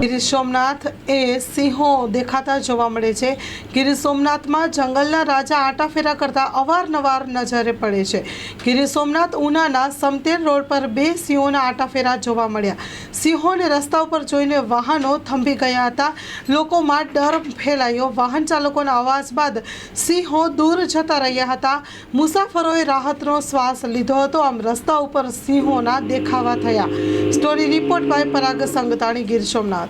ગીર સોમનાથ એ સિંહો દેખાતા જોવા મળે છે. ગીર સોમનાથમાં જંગલના રાજા આટાફેરા કરતા અવારનવાર નજરે પડે છે. ગીર સોમનાથ ઉનાના સમતેર રોડ પર બે સિંહોના આટાફેરા જોવા મળ્યા. સિંહોને રસ્તા ઉપર જોઈને વાહનો થંભી ગયા હતા. લોકોમાં ડર ફેલાયો. વાહન ચાલકોના અવાજ બાદ સિંહો દૂર જતા રહ્યા હતા. મુસાફરોએ રાહતનો શ્વાસ લીધો હતો. આમ રસ્તા ઉપર સિંહોના દેખાવા થયા. Story report by Parag Sangtani Gir Somnath.